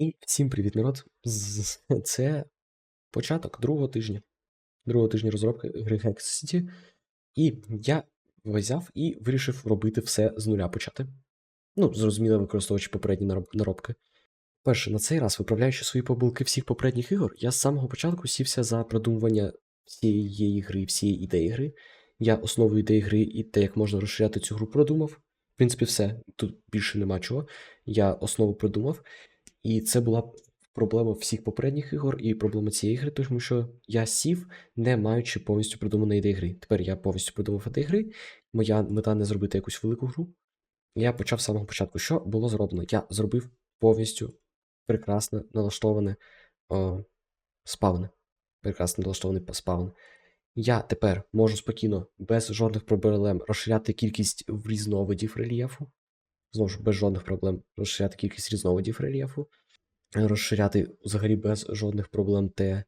І всім привіт, народ. Це початок другого тижня. Другого тижня розробки гри Hack City. І я взяв і вирішив робити все з нуля почати. Ну, зрозуміло, використовуючи попередні наробки. Перше, на цей раз, виправляючи свої помилки всіх попередніх ігор, я з самого початку сівся за продумування всієї гри, всієї ідеї гри. Я основу ідеї гри і те, як можна розширяти цю гру, продумав. В принципі, все. Тут більше нема чого. Я основу продумав. І це була проблема всіх попередніх ігор і проблема цієї гри, тому що я сів, не маючи повністю продуманої ідеї гри. Тепер я повністю продумав ідеї гри. Моя мета не зробити якусь велику гру. Я почав з самого початку. Що було зроблено? Я зробив повністю прекрасне налаштоване о, спавне. Прекрасно налаштований спавн. Я тепер можу спокійно, без жодних проблем розширяти кількість різновидів рельєфу. Знову ж без жодних проблем розширяти кількість різновидів рельєфу, розширяти взагалі без жодних проблем те,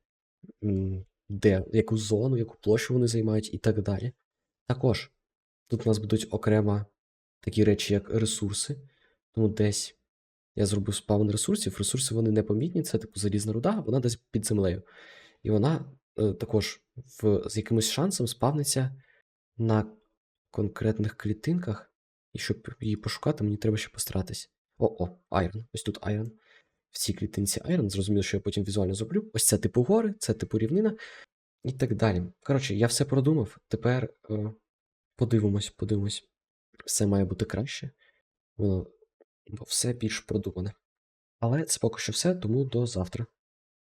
де, яку зону, яку площу вони займають і так далі. Також тут у нас будуть окремо такі речі, як ресурси. Тому десь я зробив спавн ресурсів. Ресурси вони непомітні, це типу залізна руда, вона десь під землею. І вона е, також в, з якимось шансом спавниться на конкретних клітинках. І щоб її пошукати, мені треба ще постаратись. О, о, Айрон. Ось тут Айрон. В цій клітинці Айрон. Зрозуміло, що я потім візуально зроблю. Ось це типу гори, це типу рівнина і так далі. Коротше, я все продумав. Тепер е, подивимось, подивимось. Все має бути краще. Воно бо все більш продумане. Але це поки що все, тому до завтра.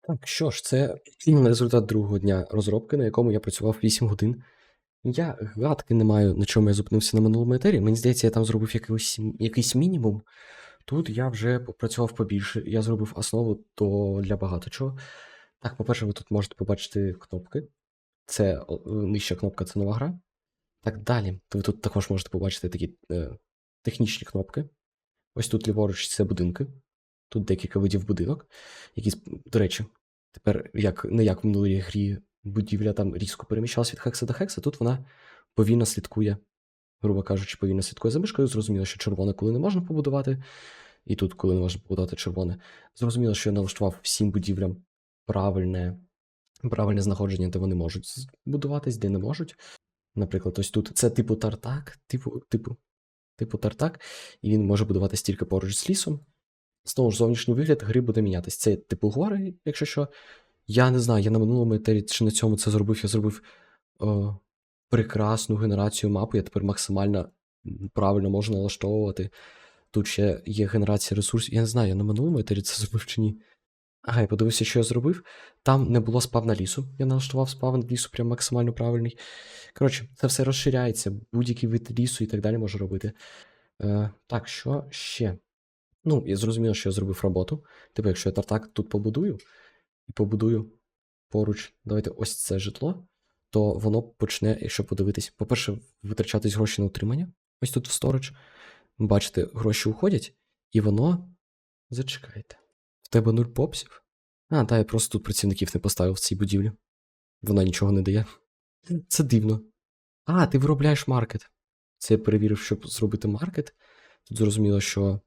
Так, що ж, це результат другого дня розробки, на якому я працював 8 годин. Я гадки не маю, на чому я зупинився на минулому етері. Мені здається, я там зробив якийсь, якийсь мінімум. Тут я вже попрацював побільше. Я зробив основу то для багато чого. Так, по-перше, ви тут можете побачити кнопки. Це нижча кнопка це нова гра. Так далі. То ви тут також можете побачити такі е, технічні кнопки. Ось тут ліворуч це будинки. Тут декілька видів будинок. Які, до речі, тепер, як не як в минулій грі, будівля там різко переміщалась від хекса до хекса, тут вона повільно слідкує, грубо кажучи, повільно слідкує за мишкою. Зрозуміло, що червоне, коли не можна побудувати, і тут, коли не можна побудувати червоне. Зрозуміло, що я налаштував всім будівлям правильне, правильне знаходження, де вони можуть будуватись, де не можуть. Наприклад, ось тут це типу тартак, типу, типу, типу тартак, і він може будуватись тільки поруч з лісом. Знову ж зовнішній вигляд гри буде мінятись. Це типу гори, якщо що. Я не знаю, я на минулому етері чи на цьому це зробив. Я зробив о, прекрасну генерацію мапи. Я тепер максимально правильно можу налаштовувати. Тут ще є генерація ресурсів. Я не знаю, я на минулому етері це зробив чи ні. Ага, я подивився, що я зробив. Там не було спавна лісу. Я налаштував спавн лісу прям максимально правильний. Коротше, це все розширяється. Будь-який вид лісу і так далі може робити. Е, Так, що ще? Ну, я зрозумів, що я зробив роботу. Типу, якщо я тартак тут побудую і побудую поруч, давайте ось це житло, то воно почне, якщо подивитись, по-перше, витрачатись гроші на утримання. Ось тут в сторож. Бачите, гроші уходять, і воно. Зачекайте. В тебе нуль попсів? А, та я просто тут працівників не поставив в цій будівлі. Вона нічого не дає. Це дивно. А, ти виробляєш маркет. Це я перевірив, щоб зробити маркет. Тут зрозуміло, що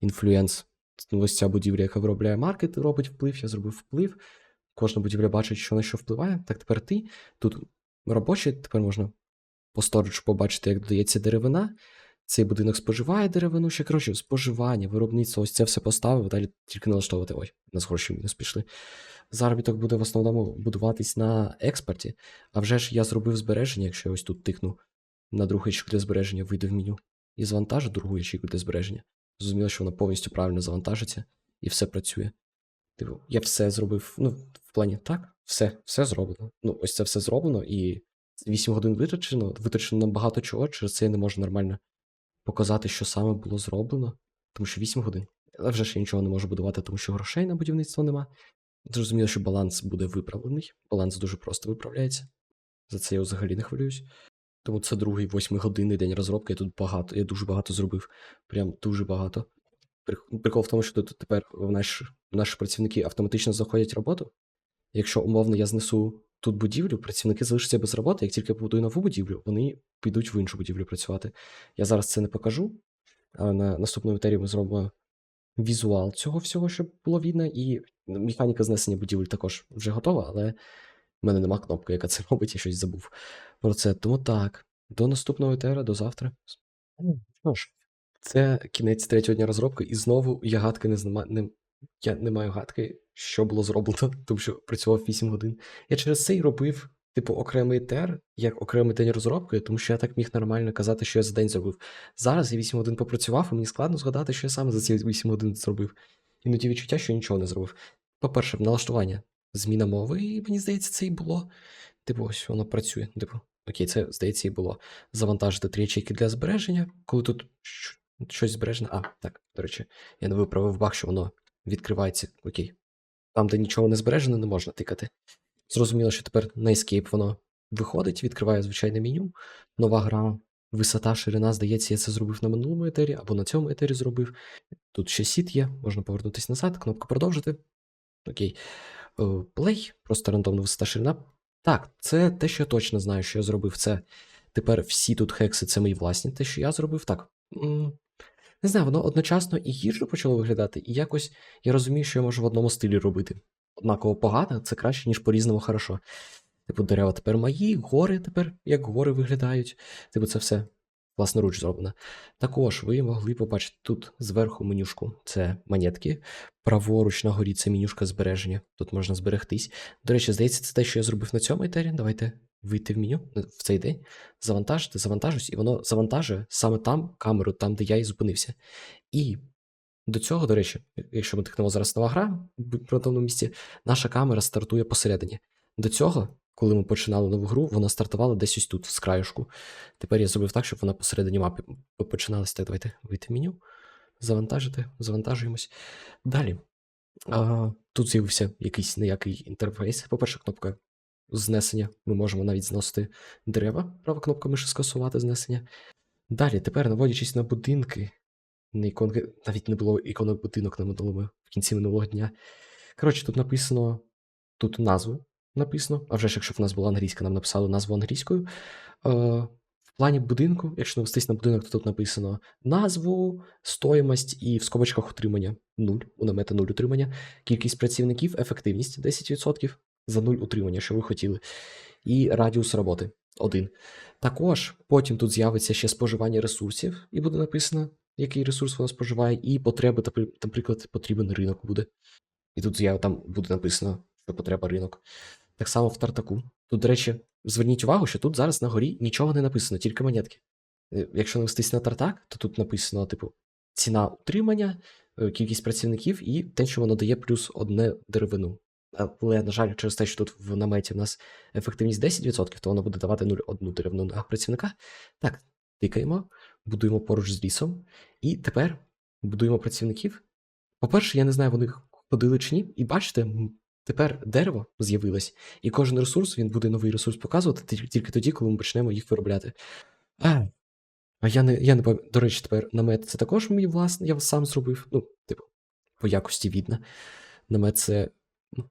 інфлюенс, ось ця будівля, яка виробляє маркет, робить вплив, я зробив вплив. Кожна будівля бачить, що на що впливає. Так тепер ти. Тут робочі, тепер можна по сторічу побачити, як додається деревина. Цей будинок споживає деревину, ще коротше, споживання, виробництво, ось це все поставив, далі тільки налаштовувати. Ой, у нас гроші мінус пішли. Заробіток буде в основному будуватись на експорті. А вже ж я зробив збереження, якщо я ось тут тикну на ячейку для збереження, вийду в меню і завантажу другу ячейку для збереження. Зрозуміло, що вона повністю правильно завантажиться і все працює. Типу, я все зробив. Ну, в плані так, все, все зроблено. Ну, ось це все зроблено, і 8 годин витрачено, витрачено на багато чого, через це я не можу нормально показати, що саме було зроблено, тому що 8 годин. Але вже ж я нічого не можу будувати, тому що грошей на будівництво нема. Зрозуміло, що баланс буде виправлений. Баланс дуже просто виправляється. За це я взагалі не хвилююсь. Тому це другий восьмигодинний день розробки. Я тут багато, я дуже багато зробив. Прям дуже багато. Прикол в тому, що тут тепер в наш, наші працівники автоматично заходять роботу. Якщо умовно я знесу тут будівлю, працівники залишаться без роботи. Як тільки я побудую нову будівлю, вони підуть в іншу будівлю працювати. Я зараз це не покажу, але на наступному етері ми зробимо візуал цього всього, щоб було видно, і механіка знесення будівель також вже готова, але в мене нема кнопки, яка це робить, я щось забув про це. Тому так, до наступного етера, до завтра. Ну ж, це кінець третього дня розробки, і знову я гадки не знаю. Не, я не маю гадки, що було зроблено, тому що працював 8 годин. Я через це й робив, типу, окремий тер, як окремий день розробки, тому що я так міг нормально казати, що я за день зробив. Зараз я 8 годин попрацював, і мені складно згадати, що я саме за ці 8 годин зробив. Іноді відчуття, що я нічого не зробив. По-перше, налаштування, зміна мови, і мені здається, це і було. Типу, ось воно працює. Типу, окей, це здається і було. Завантажити три ячейки для збереження, коли тут щось збережено. А, так, до речі, я не виправив баг, що воно відкривається. Окей. Там, де нічого не збережено, не можна тикати. Зрозуміло, що тепер на Escape воно виходить, відкриває звичайне меню. Нова гра, висота, ширина, здається, я це зробив на минулому етері або на цьому етері зробив. Тут ще сіт є, можна повернутися назад, кнопка продовжити. Окей. Е, Play, просто рандомна висота ширина. Так, це те, що я точно знаю, що я зробив. Це тепер всі тут хекси, це мої власні, те, що я зробив. Так. Не знаю, воно одночасно і гірше почало виглядати, і якось я розумію, що я можу в одному стилі робити. Однаково погано, це краще, ніж по-різному хорошо. Типу, дерева тепер мої, гори тепер, як гори виглядають. Типу, це все власноруч зроблено. Також ви могли побачити тут зверху менюшку це монетки. Праворуч на горі це менюшка збереження. Тут можна зберегтись. До речі, здається, це те, що я зробив на цьому етері. Давайте вийти в меню е, в цей день, завантажити, завантажусь, і воно завантажує саме там камеру, там, де я і зупинився. І до цього, до речі, якщо ми тикнемо зараз нова гра в продавному місці, наша камера стартує посередині. До цього, коли ми починали нову гру, вона стартувала десь ось тут, з краюшку. Тепер я зробив так, щоб вона посередині мапи починалася. Так, давайте вийти в меню, завантажити, завантажуємось. Далі. А, тут з'явився якийсь неякий інтерфейс. По-перше, кнопка знесення. Ми можемо навіть зносити дерева. Права кнопка миші скасувати знесення. Далі, тепер, наводячись на будинки, не іконки, навіть не було іконок будинок на минулому в кінці минулого дня. Коротше, тут написано тут назву написано. А вже ж, якщо б в нас була англійська, нам написали назву англійською. Е, в плані будинку, якщо навестись на будинок, то тут написано назву, стоїмость і в скобочках утримання 0, у намета 0 утримання, кількість працівників, ефективність 10% за 0 утримання, що ви хотіли, і радіус роботи 1. Також потім тут з'явиться ще споживання ресурсів, і буде написано, який ресурс воно споживає, і потреби, напри- наприклад, потрібен ринок буде. І тут там буде написано, що потреба ринок. Так само в тартаку. Тут, до речі, зверніть увагу, що тут зараз на горі нічого не написано, тільки монетки. Е, Якщо навестись на тартак, то тут написано, типу, ціна утримання, е, кількість працівників і те, що воно дає плюс одне деревину. Але, на жаль, через те, що тут в наметі в нас ефективність 10%, то воно буде давати 0,1 деревину на працівника. Так, тикаємо, будуємо поруч з лісом. І тепер будуємо працівників. По-перше, я не знаю, вони ходили чи ні. І бачите, тепер дерево з'явилось, і кожен ресурс він буде новий ресурс показувати тільки- тоді, коли ми почнемо їх виробляти. А, а я не, я не пам'ятаю. До речі, тепер намет це також мій власний, я сам зробив. Ну, типу, по якості видно. Намет це. ну,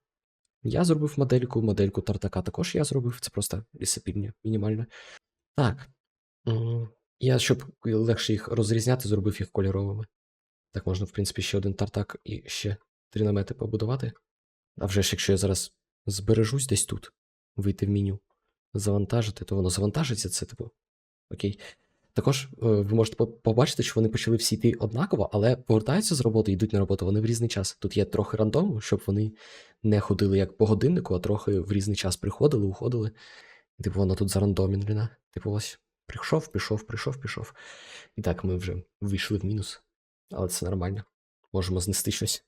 Я зробив модельку, модельку тартака також я зробив. Це просто лісопільня мінімальна. Так. Я, щоб легше їх розрізняти, зробив їх кольоровими. Так можна, в принципі, ще один тартак і ще три намети побудувати. А вже ж, якщо я зараз збережусь десь тут, вийти в меню, завантажити, то воно завантажиться, це типу. Окей. Також е, ви можете побачити, що вони почали всі йти однаково, але повертаються з роботи, йдуть на роботу вони в різний час. Тут є трохи рандому, щоб вони не ходили як по годиннику, а трохи в різний час приходили, уходили. Типу, воно тут зарандомлене. Типу, ось прийшов, пішов, прийшов, пішов. І так ми вже вийшли в мінус. Але це нормально. Можемо знести щось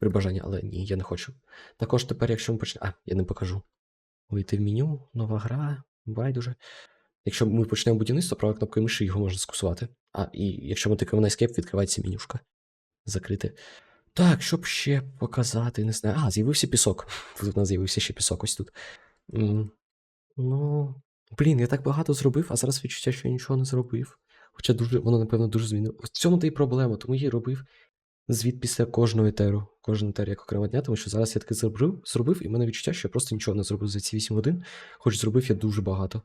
при бажанні, але ні, я не хочу. Також тепер, якщо ми почнемо. А, я не покажу. Вийти в меню, нова гра, байдуже. Якщо ми почнемо будівництво, правою кнопкою миші його можна скусувати. А, і якщо ми тикаємо на Escape, відкривається менюшка. Закрити. Так, щоб ще показати, не знаю. А, з'явився пісок. Тут у нас з'явився ще пісок ось тут. Ну. Блін, я так багато зробив, а зараз відчуття, що я нічого не зробив. Хоча дуже, воно, напевно, дуже змінило. В цьому та й проблема, тому я робив звіт після кожного етеру. Кожен етер як окрема дня, тому що зараз я таки зробив, зробив, і в мене відчуття, що я просто нічого не зробив за ці 8 годин, хоч зробив я дуже багато.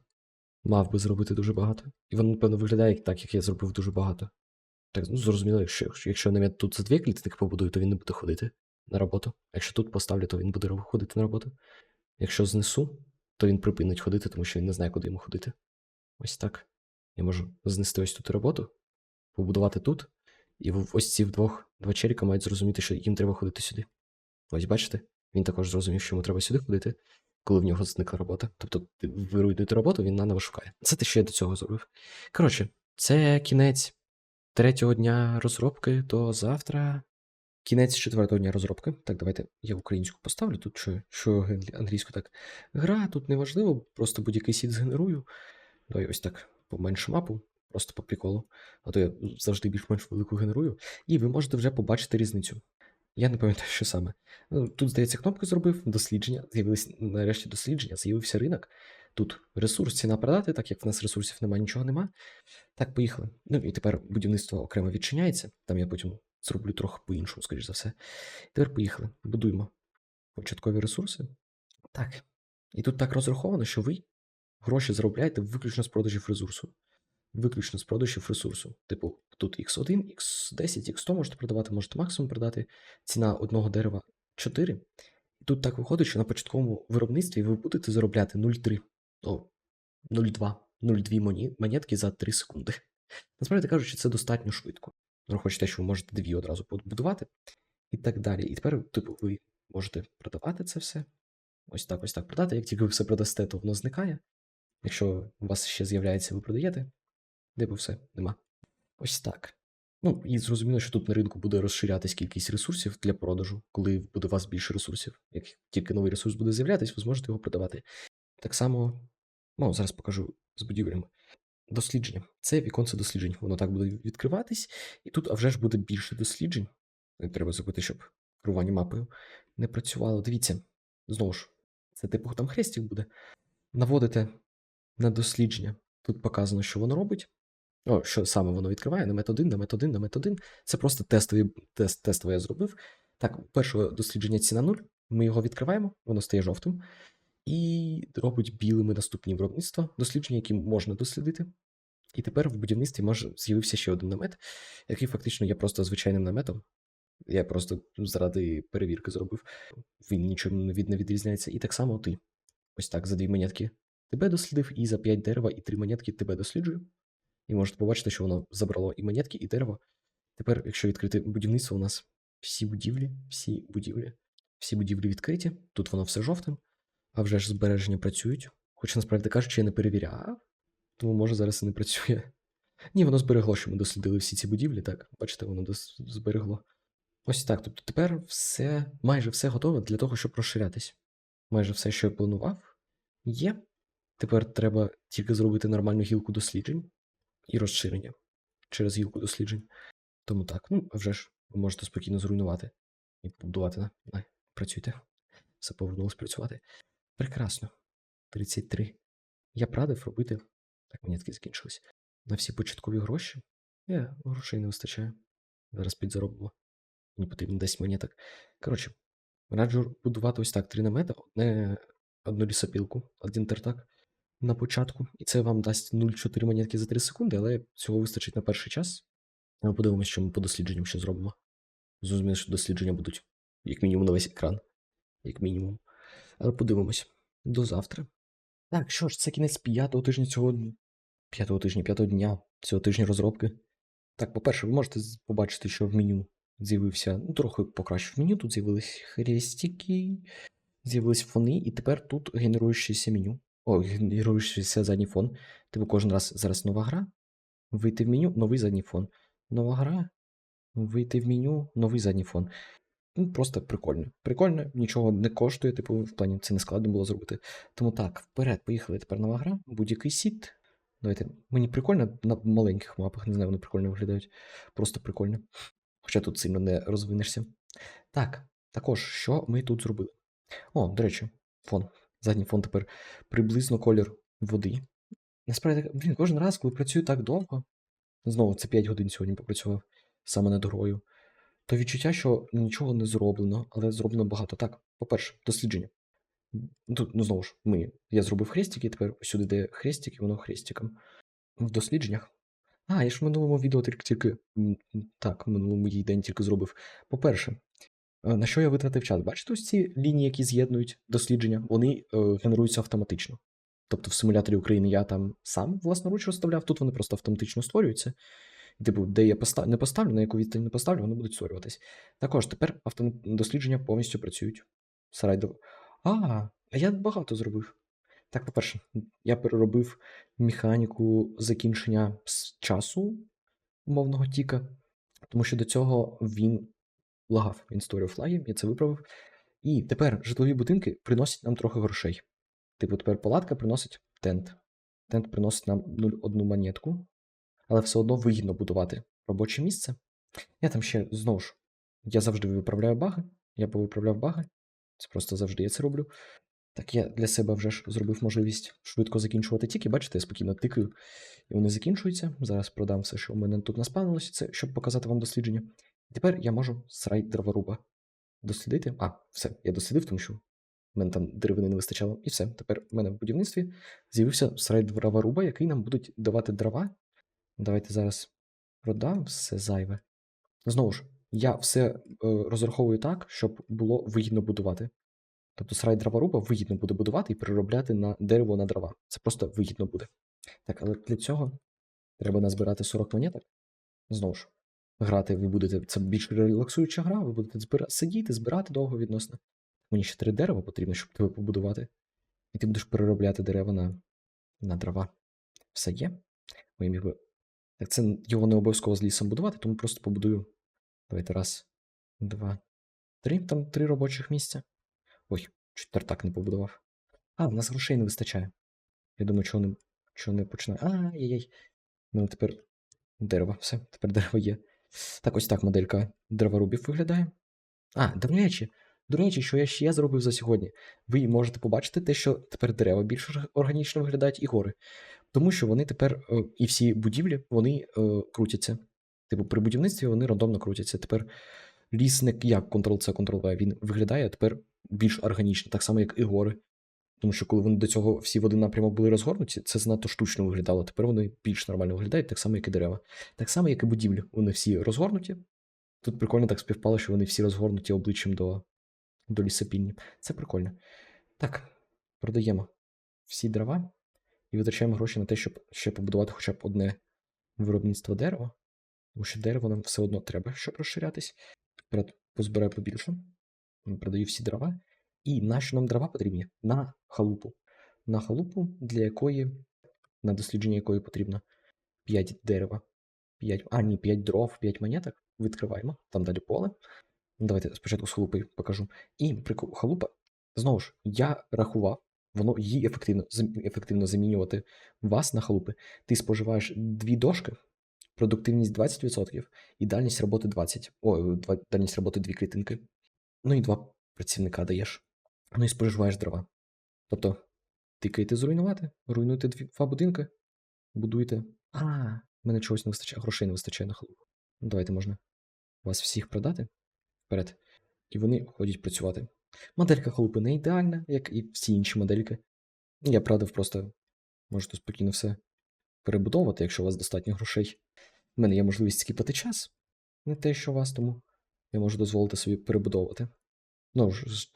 Мав би зробити дуже багато. І воно, напевно, виглядає так, як я зробив дуже багато. Так, ну зрозуміло, якщо, якщо- намет тут за дві клітинки побудую, то він не буде ходити на роботу. Якщо тут поставлю, то він буде ходити на роботу. Якщо знесу, то він припинить ходити, тому що він не знає, куди йому ходити. Ось так. Я можу знести ось тут роботу, побудувати тут, і ось ці вдвох два челіка мають зрозуміти, що їм треба ходити сюди. Ось бачите? Він також зрозумів, що йому треба сюди ходити, коли в нього зникла робота. Тобто ви руйнуєте роботу, він наново шукає. Це те, що я до цього зробив. Коротше, це кінець третього дня розробки, то завтра. Кінець четвертого дня розробки. Так, давайте я українську поставлю тут, що, що англійську так. Гра тут неважливо, просто будь-який сіт згенерую. Давай ось так поменшу мапу, просто по приколу. А то я завжди більш-менш велику генерую. І ви можете вже побачити різницю. Я не пам'ятаю, що саме. Ну, Тут, здається, кнопки зробив, дослідження. З'явились нарешті дослідження, з'явився ринок. Тут ресурс, ціна продати, так як в нас ресурсів немає, нічого нема. Так, поїхали. Ну і тепер будівництво окремо відчиняється. Там я потім зроблю трохи по-іншому, скоріш за все. Тепер поїхали. Будуємо початкові ресурси. Так. І тут так розраховано, що ви гроші заробляєте виключно з продажів ресурсу. Виключно з продажів ресурсу. Типу, тут X1, X10, X100 можете продавати, можете максимум продати. Ціна одного дерева 4. І тут так виходить, що на початковому виробництві ви будете заробляти 0,3, о, 0,2, 0,2 монетки за 3 секунди. Насправді кажучи, це достатньо швидко. Враховуючи те, що ви можете дві одразу побудувати і так далі. І тепер, типу, ви можете продавати це все. Ось так, ось так продати. Як тільки ви все продасте, то воно зникає. Якщо у вас ще з'являється, ви продаєте, де би все нема. Ось так. Ну, і зрозуміло, що тут на ринку буде розширятись кількість ресурсів для продажу, коли буде у вас більше ресурсів. Як тільки новий ресурс буде з'являтись, ви зможете його продавати. Так само, ну, зараз покажу з будівлями. Дослідження. Це віконце досліджень. Воно так буде відкриватись, і тут а вже ж буде більше досліджень. Треба зробити, щоб керування мапою не працювало. Дивіться, знову ж, це типу там хрестик буде. Наводите на дослідження. Тут показано, що воно робить. О, що саме воно відкриває, намет 1, намет 1, намет 1. Це просто тестовий тест, тестово я зробив. Так, перше дослідження ціна 0. Ми його відкриваємо, воно стає жовтим. І робить білими наступні виробництва, дослідження, які можна дослідити. І тепер в будівництві може з'явився ще один намет, який фактично є просто звичайним наметом. Я просто заради перевірки зробив. Він нічим від не відрізняється. І так само ти. Ось так, за дві монетки тебе дослідив, і за п'ять дерева, і три монетки тебе досліджую. І можете побачити, що воно забрало і монетки, і дерево. Тепер, якщо відкрити будівництво, у нас всі будівлі, всі будівлі, всі будівлі відкриті. Тут воно все жовтим, а вже ж збереження працюють. Хоча насправді кажучи, я не перевіряв, тому може зараз і не працює. Ні, воно зберегло, що ми дослідили всі ці будівлі, так, бачите, воно зберегло. Ось так. Тобто тепер все, майже все готове для того, щоб розширятись. Майже все, що я планував, є. Тепер треба тільки зробити нормальну гілку досліджень і розширення через гілку досліджень. Тому так, ну, а вже ж ви можете спокійно зруйнувати і побудувати. На, на, працюйте. Все повернулося працювати. Прекрасно. 33. Я б радив робити. Так, монетки закінчились. На всі початкові гроші. Є, грошей не вистачає. Зараз підзаробимо. Мені потрібно 10 монеток. Коротше, раджу будувати ось так: три намета, одне, одну лісопілку, один тертак на початку. І це вам дасть 0,4 монетки за 3 секунди, але цього вистачить на перший час. Ми подивимося, що ми по дослідженням ще зробимо. Зрозуміло, що дослідження будуть, як мінімум, на весь екран. Як мінімум. Але подивимось. До завтра. Так, що ж, це кінець п'ятого тижня цього. П'ятого тижня, п'ятого дня цього тижня розробки. Так, по-перше, ви можете побачити, що в меню з'явився. Ну, трохи покращив меню. Тут з'явились хрестики, з'явились фони, і тепер тут генеруючеся меню. О, генеруючийся задній фон. Типу кожен раз зараз нова гра. Вийти в меню, новий задній фон. Нова гра. Вийти в меню, новий задній фон. Ну, просто прикольно. Прикольно, нічого не коштує, типу, в плані це не складно було зробити. Тому так, вперед, поїхали. Тепер нова гра, будь-який сіт. Давайте. Мені прикольно на маленьких мапах, не знаю, вони прикольно виглядають. Просто прикольно. Хоча тут сильно не розвинешся. Так, також, що ми тут зробили? О, до речі, фон. Задній фон тепер приблизно колір води. Насправді, блін, кожен раз, коли працюю так довго, знову це 5 годин сьогодні попрацював саме над грою, то відчуття, що нічого не зроблено, але зроблено багато. Так, по-перше, дослідження. Тут, ну знову ж, ми. Я зробив хрестики, тепер сюди де хрестик, і воно хрестиком. В дослідженнях А, я ж в минулому відео тільки, так, в минулому її день тільки зробив. По-перше, на що я витратив час? Бачите, ось ці лінії, які з'єднують дослідження, вони е, генеруються автоматично. Тобто в симуляторі України я там сам власноруч розставляв, тут вони просто автоматично створюються. Типу, де я постав... не поставлю, на яку відстань не поставлю, вони будуть створюватись. Також тепер авто... дослідження повністю працюють. Сарайдо. А, а я багато зробив. Так, по-перше, я переробив механіку закінчення часу умовного тіка, тому що до цього він лагав, він створював лаги, я це виправив. І тепер житлові будинки приносять нам трохи грошей. Типу, тепер палатка приносить тент. Тент приносить нам 0,1 монетку, але все одно вигідно будувати робоче місце. Я там ще знову ж, я завжди виправляю баги. Я повиправляв баги. Це просто завжди я це роблю. Так я для себе вже ж зробив можливість швидко закінчувати тільки. Бачите, я спокійно тикаю, і вони закінчуються. Зараз продам все, що у мене тут наспавнилося, це щоб показати вам дослідження. Тепер я можу срай дроворуба дослідити. А, все, я дослідив, тому що в мене там деревини не вистачало. І все. Тепер в мене в будівництві з'явився срай дроворуба, який нам будуть давати дрова. Давайте зараз продам все зайве. Знову ж, я все е, розраховую так, щоб було вигідно будувати. Тобто сарай дроворуба вигідно буде будувати і переробляти на дерево на дрова. Це просто вигідно буде. Так, але для цього треба назбирати 40 монеток. Знову ж, грати ви будете. Це більш релаксуюча гра, ви будете збира... сидіти, збирати довго відносно. Мені ще три дерева потрібно, щоб тебе побудувати. І ти будеш переробляти дерева на, на дрова. Все є. Міг би. Так це його не обов'язково з лісом будувати, тому просто побудую. Давайте раз, два, три. Там три робочих місця. Ой, чуть тартак не побудував. А, в нас грошей не вистачає. Я думаю, чого не, чого не починаю. Ай-яй-яй. Ну, тепер дерево. Все, тепер дерево є. Так, ось так моделька дроворубів виглядає. А, до речі, до речі, що я ще зробив за сьогодні. Ви можете побачити те, що тепер дерева більш органічно виглядають і гори. Тому що вони тепер, е, і всі будівлі, вони е, крутяться. Типу, при будівництві вони рандомно крутяться. Тепер лісник як Ctrl-C, Ctrl-V, він виглядає тепер більш органічно, так само, як і гори. Тому що коли вони до цього всі в один напрямок були розгорнуті, це занадто штучно виглядало. Тепер вони більш нормально виглядають, так само, як і дерева. Так само, як і будівлі. Вони всі розгорнуті. Тут прикольно так співпало, що вони всі розгорнуті обличчям до, до лісопільні. Це прикольно. Так, продаємо всі дрова і витрачаємо гроші на те, щоб ще побудувати хоча б одне виробництво дерева. Тому що дерево нам все одно треба, щоб розширятись. Позбираю побільше. Продаю всі дрова. І на що нам дрова потрібні? На халупу. На халупу, для якої, на дослідження якої потрібно 5 дерева. 5, а, ні, 5 дров, 5 монеток. Відкриваємо. Там далі поле. Давайте спочатку з халупи покажу. І прикол халупа, знову ж, я рахував, воно її ефективно, зам- ефективно замінювати вас на халупи. Ти споживаєш дві дошки, продуктивність 20% і дальність роботи 20. О, дальність роботи 2 клітинки. Ну і два працівника даєш. Ну і споживаєш дрова. Тобто, тикаєте зруйнувати, руйнуєте два будинки, будуєте. А, в мене чогось не вистачає, грошей не вистачає на халупу. Ну, давайте можна вас всіх продати вперед. І вони ходять працювати. Моделька халупи не ідеальна, як і всі інші модельки. Я правда просто можете спокійно все перебудовувати, якщо у вас достатньо грошей. У мене є можливість скіпати час, не те, що у вас, тому я можу дозволити собі перебудовувати. Ну,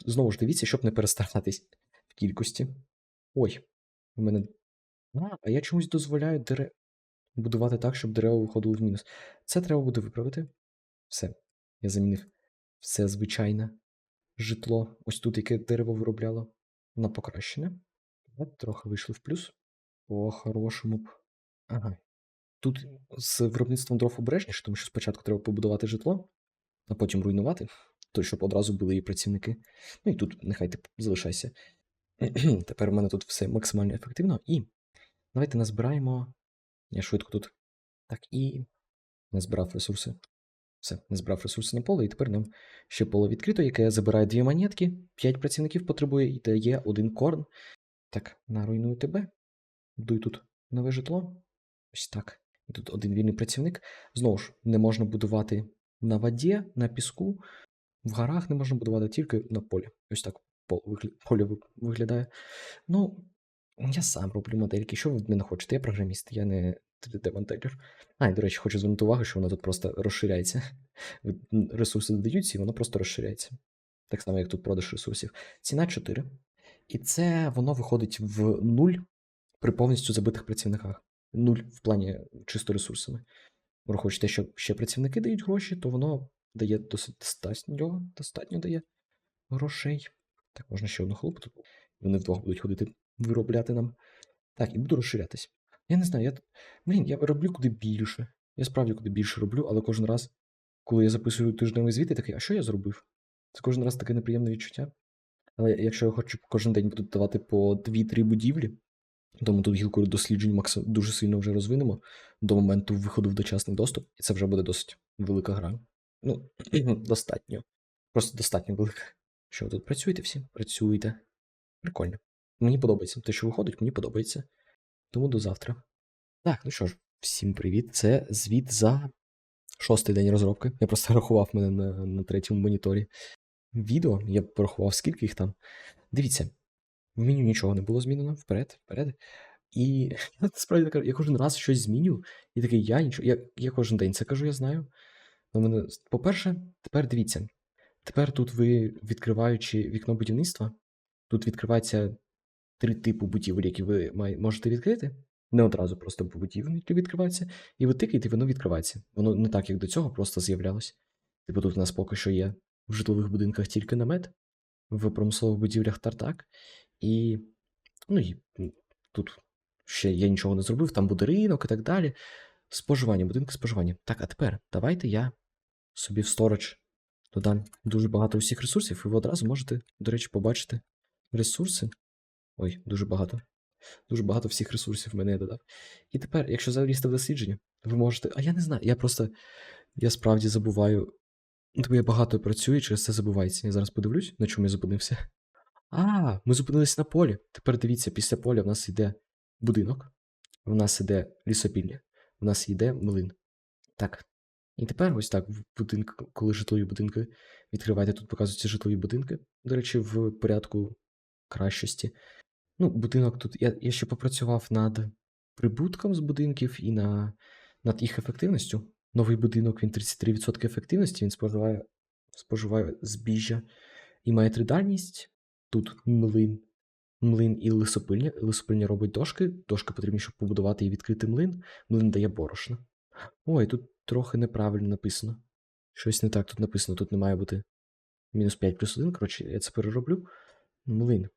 знову ж дивіться, щоб не перестаратись в кількості. Ой, у мене. А, я чомусь дозволяю дере... будувати так, щоб дерева виходили в мінус. Це треба буде виправити. Все. Я замінив все звичайне житло. Ось тут яке дерево виробляло на покращене. Трохи вийшли в плюс. По хорошому б. Ага. Тут з виробництвом дров обережніше, тому що спочатку треба побудувати житло, а потім руйнувати, то щоб одразу були і працівники. Ну і тут нехай ти залишайся. Тепер у мене тут все максимально ефективно. І давайте назбираємо. Я швидко тут. Так, і назбирав ресурси. Все, назбирав ресурси на поле, і тепер нам ще поле відкрито, яке забирає дві монетки, п'ять працівників потребує і дає один корн. Так, наруйную тебе. Будуй тут нове житло. Ось так. І тут один вільний працівник. Знову ж, не можна будувати на воді, на піску. В горах не можна будувати тільки на полі. Ось так пол- поле виглядає. Ну, я сам роблю модельки. Що ви мене хочете? Я програміст, я не 3D-монтелер. А, і, до речі, хочу звернути увагу, що вона тут просто розширяється. Ресурси додаються, і воно просто розширяється. Так само, як тут продаж ресурсів. Ціна 4. І це воно виходить в 0 при повністю забитих працівниках. 0 в плані чисто ресурсами. Враховуючи те, що ще працівники дають гроші, то воно дає досить достатньо, достатньо дає грошей. Так, можна ще одну хлопу тут. Вони вдвох будуть ходити виробляти нам. Так, і буду розширятись. Я не знаю, я. Блін, я роблю куди більше. Я справді куди більше роблю, але кожен раз, коли я записую тижневий звіт, я такий, а що я зробив? Це кожен раз таке неприємне відчуття. Але якщо я хочу кожен день буду давати по 2-3 будівлі, то ми тут гілку досліджень дуже сильно вже розвинемо до моменту виходу в дочасний доступ, і це вже буде досить велика гра. Ну, достатньо. Просто достатньо велика. Що ви тут працюєте всі? Працюєте. Прикольно. Мені подобається. Те, що виходить, мені подобається. Тому до завтра. Так, ну що ж, всім привіт. Це звіт за шостий день розробки. Я просто рахував мене на, на третьому моніторі. Відео, я порахував, скільки їх там. Дивіться, в меню нічого не було змінено. Вперед, вперед. І я насправді я кожен раз щось зміню, і такий, я нічого. Я, я кожен день це кажу, я знаю. У мене, по-перше, тепер дивіться. Тепер тут ви, відкриваючи вікно будівництва, тут відкривається три типи будівель, які ви можете відкрити. Не одразу просто будівлі які відкриваються, і ви тикаєте, воно відкривається. Воно не так, як до цього, просто з'являлось. Типу, тут у нас поки що є в житлових будинках тільки намет, в промислових будівлях тартак, і. Ну і тут ще я нічого не зробив, там буде ринок і так далі. Споживання, будинки споживання. Так, а тепер давайте я собі в сторож додам дуже багато усіх ресурсів, і ви одразу можете, до речі, побачити ресурси. Ой, дуже багато. Дуже багато всіх ресурсів мене я додав. І тепер, якщо залізти в дослідження, ви можете. А я не знаю, я просто. Я справді забуваю. Ну, Тобто я багато працюю, і через це забувається. Я зараз подивлюсь, на чому я зупинився. А, ми зупинились на полі. Тепер дивіться, після поля в нас йде будинок, в нас йде лісопілля, в нас йде млин. Так. І тепер ось так, в будинку, коли житлові будинки відкриваєте, тут показуються житлові будинки. До речі, в порядку кращості. Ну, будинок тут. Я, я ще попрацював над прибутком з будинків і на, над їх ефективністю. Новий будинок він 33% ефективності, він споживає, споживає збіжжя і має тридальність. Тут млин. Млин і лисопильня. Лисопильня робить дошки. Дошки потрібні, щоб побудувати і відкрити млин. Млин дає борошно. Ой, тут трохи неправильно написано. Щось не так тут написано, тут не має бути мінус 5 плюс 1. Коротше, я це перероблю. Млин.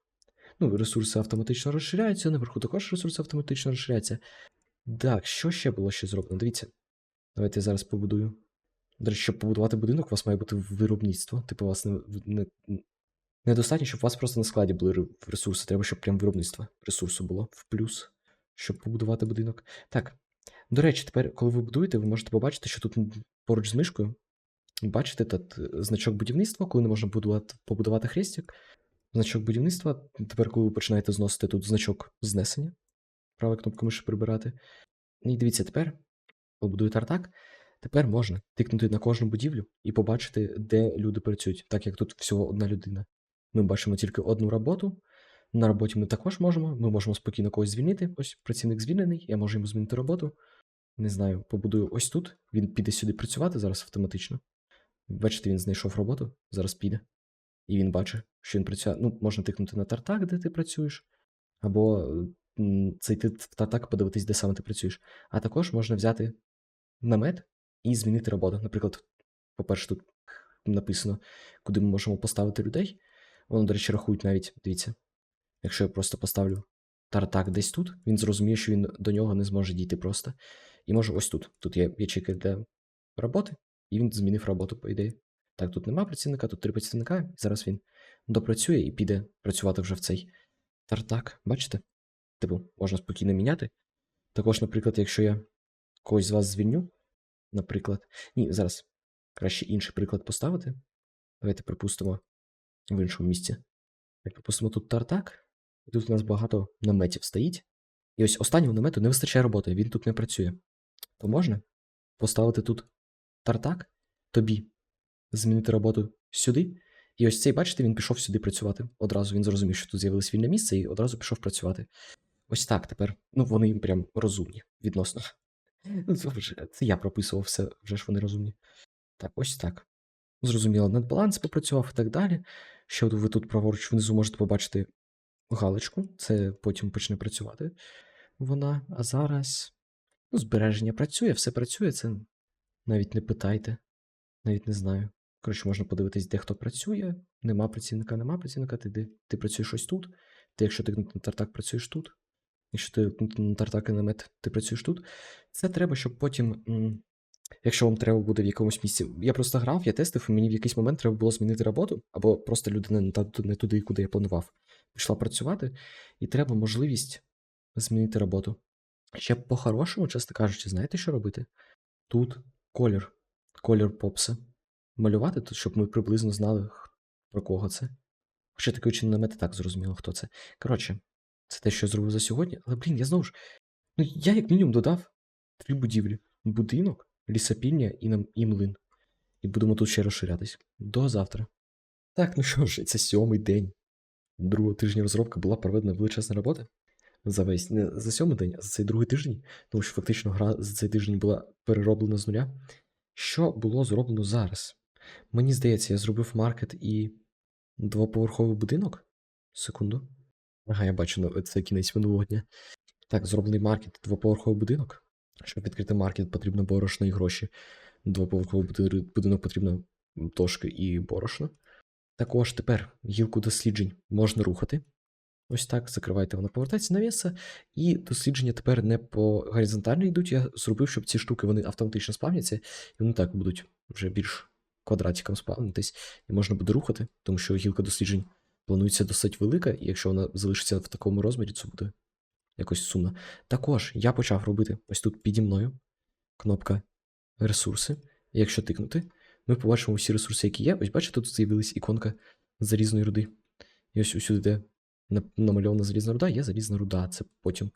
Ну, ресурси автоматично розширяються, наверху також ресурси автоматично розширяються. Так, що ще було ще зроблено? Дивіться. Давайте я зараз побудую. До речі, щоб побудувати будинок, у вас має бути виробництво. Типу, у вас не, не, недостатньо, щоб у вас просто на складі були ре- ресурси. Треба, щоб прям виробництво ресурсу було в плюс, щоб побудувати будинок. Так. До речі, тепер, коли ви будуєте, ви можете побачити, що тут поруч з мишкою. Бачите тут е, значок будівництва, коли не можна будувати, побудувати хрестик. Значок будівництва. Тепер, коли ви починаєте зносити тут значок знесення, права кнопка миші прибирати. І дивіться, тепер, коли будуєте артак, тепер можна тикнути на кожну будівлю і побачити, де люди працюють, так як тут всього одна людина. Ми бачимо тільки одну роботу. На роботі ми також можемо. Ми можемо спокійно когось звільнити. Ось працівник звільнений, я можу йому змінити роботу. Не знаю, побудую ось тут. Він піде сюди працювати зараз автоматично. Бачите, він знайшов роботу, зараз піде. І він бачить, що він працює. Ну, можна тикнути на тартак, де ти працюєш, або в тартак, подивитись, де саме ти працюєш. А також можна взяти намет і змінити роботу. Наприклад, по-перше, тут написано, куди ми можемо поставити людей. Воно, до речі, рахують навіть, дивіться. Якщо я просто поставлю тартак десь тут, він зрозуміє, що він до нього не зможе дійти просто. І може ось тут. Тут є ячейка для роботи, і він змінив роботу, по ідеї. Так, тут нема працівника, тут три працівника, і зараз він допрацює і піде працювати вже в цей тартак. Бачите? Типу, можна спокійно міняти. Також, наприклад, якщо я когось з вас звільню, наприклад. Ні, зараз краще інший приклад поставити. Давайте припустимо в іншому місці. Як припустимо, тут тартак, і тут у нас багато наметів стоїть. І ось останнього намету не вистачає роботи, він тут не працює. То можна поставити тут тартак, тобі змінити роботу сюди. І ось цей, бачите, він пішов сюди працювати. Одразу він зрозумів, що тут з'явилось вільне місце, і одразу пішов працювати. Ось так тепер. Ну, вони прям розумні відносно. Ну, це це я прописував все, вже ж вони розумні. Так, ось так. Зрозуміло, надбаланс попрацював і так далі. Що ви тут праворуч внизу можете побачити галочку, це потім почне працювати вона. А зараз ну, збереження працює, все працює, це навіть не питайте, навіть не знаю. Коротше, можна подивитись, де хто працює. Нема працівника, нема працівника, ти, де, ти працюєш ось тут. Ти, якщо ти на тартак працюєш тут, якщо ти на тартак і намет, ти працюєш тут. Це треба, щоб потім. Якщо вам треба буде в якомусь місці. Я просто грав, я тестив, і мені в якийсь момент треба було змінити роботу, або просто людина не туди, куди я планував. Пішла працювати, і треба можливість змінити роботу. Ще по-хорошому, чесно кажучи, знаєте, що робити? Тут колір, колір попса. Малювати тут, щоб ми приблизно знали, про кого це. Хоча такий чи намет так зрозуміло, хто це. Коротше, це те, що я зробив за сьогодні, але, блін, я знову ж. Ну, я як мінімум додав три будівлі: будинок, лісопільня і, нам, і млин. І будемо тут ще розширятись. До завтра. Так, ну що ж, це сьомий день. Другого тижня розробки була проведена величезна робота. За весь не за сьомий день, а за цей другий тиждень, тому що фактично гра за цей тиждень була перероблена з нуля. Що було зроблено зараз? Мені здається, я зробив маркет і двоповерховий будинок. Секунду. Ага, я бачу, це кінець минулого дня. Так, зроблений маркет, двоповерховий будинок. Щоб відкрити маркет, потрібно борошно і гроші. Двоповерховий будинок потрібно дошки і борошно. Також тепер гілку досліджень можна рухати. Ось так, закривайте, вона повертається на місце. І дослідження тепер не по горизонтально йдуть. Я зробив, щоб ці штуки вони автоматично спавняться, і вони так будуть вже більш квадратиком спавнитись, і можна буде рухати, тому що гілка досліджень планується досить велика, і якщо вона залишиться в такому розмірі, це буде якось сумно. Також я почав робити ось тут піді мною кнопка ресурси. Якщо тикнути, ми побачимо всі ресурси, які є. Ось бачите, тут з'явилась іконка залізної руди. І ось усюди, де намальована залізна руда, є залізна руда. Це потім,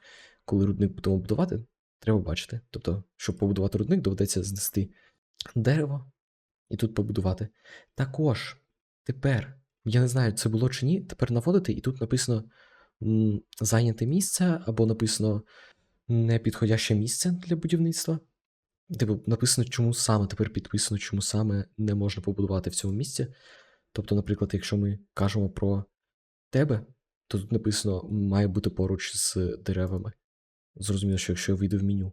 коли рудник будемо будувати, треба бачити. Тобто, щоб побудувати рудник, доведеться знести дерево і тут побудувати. Також тепер, я не знаю, це було чи ні, тепер наводити, і тут написано зайняте місце, або написано непідходяще місце для будівництва. Типу, написано, чому саме тепер підписано, чому саме не можна побудувати в цьому місці. Тобто, наприклад, якщо ми кажемо про тебе, то тут написано має бути поруч з деревами. Зрозуміло, що якщо я вийду в меню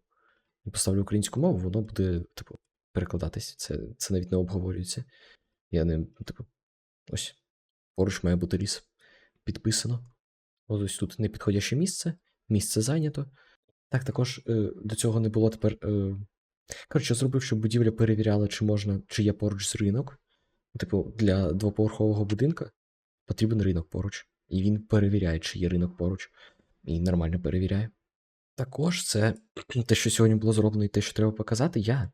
і поставлю українську мову, воно буде, типу, перекладатись. Це, це навіть не обговорюється. Я не, типу, ось поруч має бути ліс. Підписано. Ось тут непідходяще місце, місце зайнято. Так, також е, до цього не було тепер. Е... Коротше, зробив, щоб будівля перевіряла, чи можна, чи є поруч з ринок. Типу, для двоповерхового будинка потрібен ринок поруч. І він перевіряє, чи є ринок поруч. І нормально перевіряє. Також це те, що сьогодні було зроблено, і те, що треба показати, я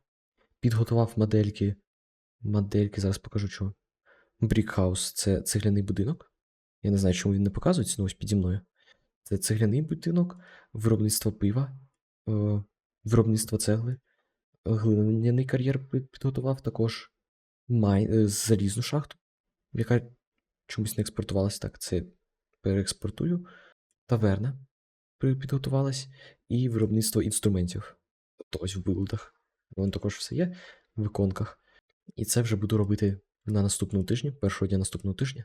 підготував модельки. Модельки, зараз покажу чого. Брікхаус це цегляний будинок. Я не знаю, чому він не показується, але ось піді мною. Це цегляний будинок, виробництво пива, е, виробництво цегли, глиняний кар'єр підготував також май, е, залізну шахту, яка чомусь не експортувалась так. Це переекспортую. Таверна підготувалась, і виробництво інструментів. Тобто ось в билдах. Воно також все є в іконках. І це вже буду робити на наступному тижні, першого дня наступного тижня.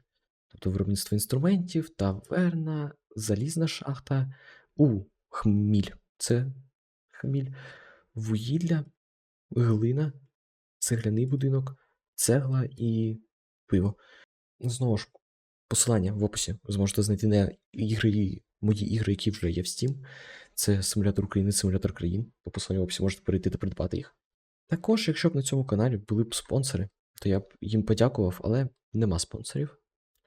Тобто виробництво інструментів, таверна, залізна шахта, у хміль. Це хміль, вугілля, глина, цегляний будинок, цегла і пиво. Знову ж, посилання в описі. Ви зможете знайти на ігри, мої ігри, які вже є в Steam. Це симулятор України, симулятор країн. По посиланню в описі можете перейти та придбати їх. Також, якщо б на цьому каналі були б спонсори, то я б їм подякував, але нема спонсорів.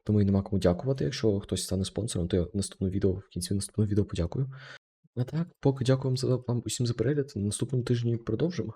Тому і нема кому дякувати. Якщо хтось стане спонсором, то я в відео, в кінці наступного відео подякую. А так, поки дякуємо за вам усім за перегляд. На наступному тижні продовжимо.